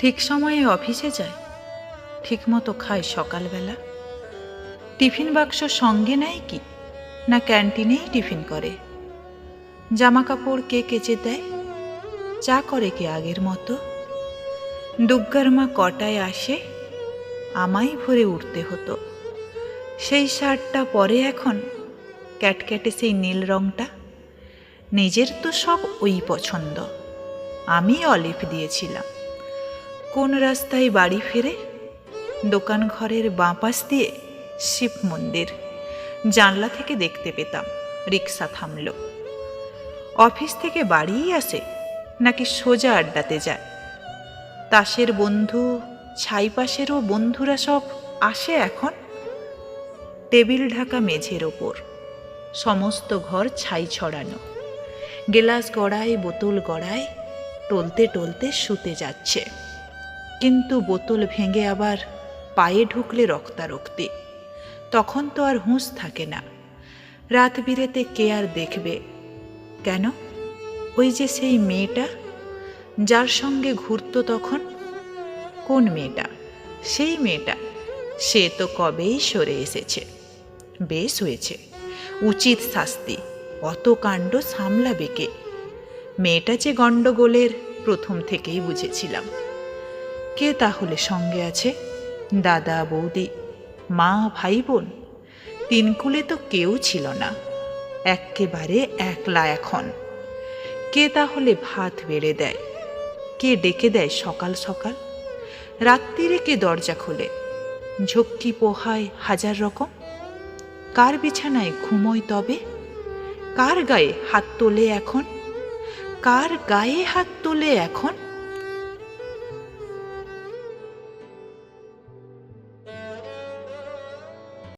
ঠিক সময়ে অফিসে যায়। ঠিকমতো খায় সকালবেলা। টিফিন বাক্স সঙ্গে নেয় কি? না ক্যান্টিনেই টিফিন করে? জামা কাপড় কে কেচে দেয়? চা করে কে আগের মতো? দুগ্গার মা কটায় আসে? আমায় ভরে উঠতে হতো। সেই শার্টটা পরে এখন? ক্যাটক্যাটে সেই নীল রংটা? নিজের তো সব ওই পছন্দ। আমি অলিভ দিয়েছিলাম। কোন রাস্তায় বাড়ি ফেরে? দোকান ঘরের বাঁ পাশ দিয়ে শিব মন্দির। জানলা থেকে দেখতে পেতাম, রিক্সা থামল। অফিস থেকে বাড়িই আসে, নাকি সোজা আড্ডাতে যায়। তাসের বন্ধু ছাইপাশেরও বন্ধুরা সব আসে এখন। টেবিল ঢাকা মেঝের ওপর, সমস্ত ঘর ছাই ছড়ানো। গেলাস গড়ায়, বোতল গড়ায়, টলতে টলতে শুতে যাচ্ছে। কিন্তু বোতল ভেঙে আবার পায়ে ঢুকলে রক্তারক্তি। তখন তো আর হুঁশ থাকে না। রাত বিরেতে কে আর দেখবে? কেন? ওই যে সেই মেয়েটা? যার সঙ্গে ঘুরত তখন? কোন মেয়েটা? সেই মেয়েটা? সে তো কবেই সরে এসেছে। বেশ হয়েছে। উচিত শাস্তি। অত কাণ্ড সামলাবে কে? মেয়েটা যে গণ্ডগোলের প্রথম থেকেই বুঝেছিলাম। কে তাহলে সঙ্গে আছে? দাদা, বৌদি, মা ভাই বোন তিনকুলে তো কেউ ছিল না। এক্কেবারে একলা এখন। কে তাহলে ভাত বেড়ে দেয়? কে ডেকে দেয় সকাল সকাল? রাত্রিরে কে দরজা খোলে? ঝক্কি পোহায় হাজার রকম? কার বিছানায় ঘুমোয় তবে? কার গায়ে হাত তোলে এখন? কার গায়ে হাত তোলে এখন?